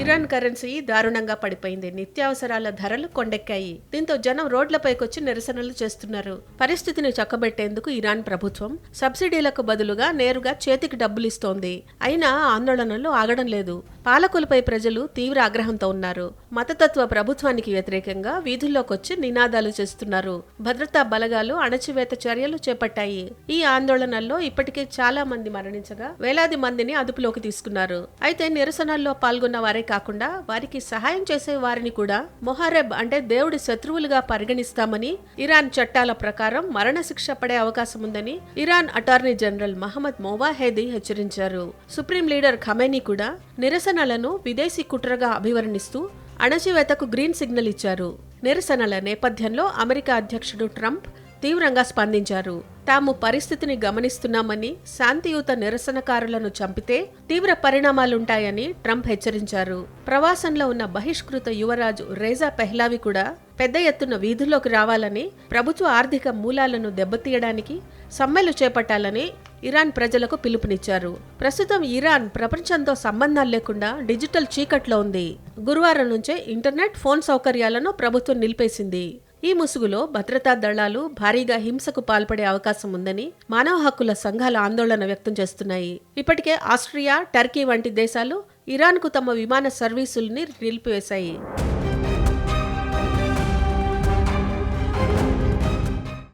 Iran currency దారుణంగా పడిపోయింది. నిత్యావసరాల ధరలు కొండెక్కాయి. దీంతో జనం రోడ్లపైకొచ్చి నిరసనలు చేస్తున్నారు. పరిస్థితిని చక్కబెట్టేందుకు ఇరాన్ ప్రభుత్వం సబ్సిడీలకు బదులుగా నేరుగా చేతికి డబ్బులిస్తోంది. అయినా ఆందోళనలు ఆగడం లేదు. పాలకులపై ప్రజలు తీవ్ర ఆగ్రహంతో ఉన్నారు. మతతత్వ ప్రభుత్వానికి వ్యతిరేకంగా వీధుల్లోకొచ్చి నినాదాలు చేస్తున్నారు. భద్రతా బలగాలు అణచివేత చర్యలు చేపట్టాయి. ఈ ఆందోళనల్లో ఇప్పటికే చాలా మంది మరణించగా వేలాది మందిని అదుపులోకి తీసుకున్నారు. అయితే నిరసనల్లో పాల్గొన్న వారే కాకుండా వారికి సహాయం చేసే వారిని కూడా మొహారెబ్ అంటే దేవుడి శత్రువులుగా పరిగణిస్తామని ఇరాన్ చట్టాల ప్రకారం మరణశిక్ష పడే అవకాశం ఉందని Iran attorney general Mohammad Movahedi హెచ్చరించారు. సుప్రీం లీడర్ ఖమేనీ కూడా నిరసనలను విదేశీ కుట్రగా అభివర్ణిస్తూ అణచివేతకు గ్రీన్ సిగ్నల్ ఇచ్చారు. నిరసనల నేపథ్యంలో అమెరికా అధ్యక్షుడు ట్రంప్ తీవ్రంగా స్పందించారు. తాము పరిస్థితిని గమనిస్తున్నామని శాంతియుత నిరసనకారులను చంపితే తీవ్ర పరిణామాలుంటాయని ట్రంప్ హెచ్చరించారు. ప్రవాసంలో ఉన్న బహిష్కృత యువరాజు రేజా పెహ్లావి కూడా పెద్ద ఎత్తున వీధుల్లోకి రావాలని ప్రభుత్వ ఆర్థిక మూలాలను దెబ్బతీయడానికి సమ్మెలు చేపట్టాలని ఇరాన్ ప్రజలకు పిలుపునిచ్చారు. ప్రస్తుతం ఇరాన్ ప్రపంచంతో సంబంధాలు లేకుండా డిజిటల్ చీకట్లో ఉంది. గురువారం నుంచే ఇంటర్నెట్ ఫోన్ సౌకర్యాలను ప్రభుత్వం నిలిపేసింది. ఈ ముసుగులో భద్రతా దళాలు భారీగా హింసకు పాల్పడే అవకాశం ఉందని మానవ హక్కుల సంఘాలు ఆందోళన వ్యక్తం చేస్తున్నాయి. ఇప్పటికే ఆస్ట్రియా టర్కీ వంటి దేశాలు ఇరాన్కు తమ విమాన సర్వీసుల్ని నిలిపివేశాయి.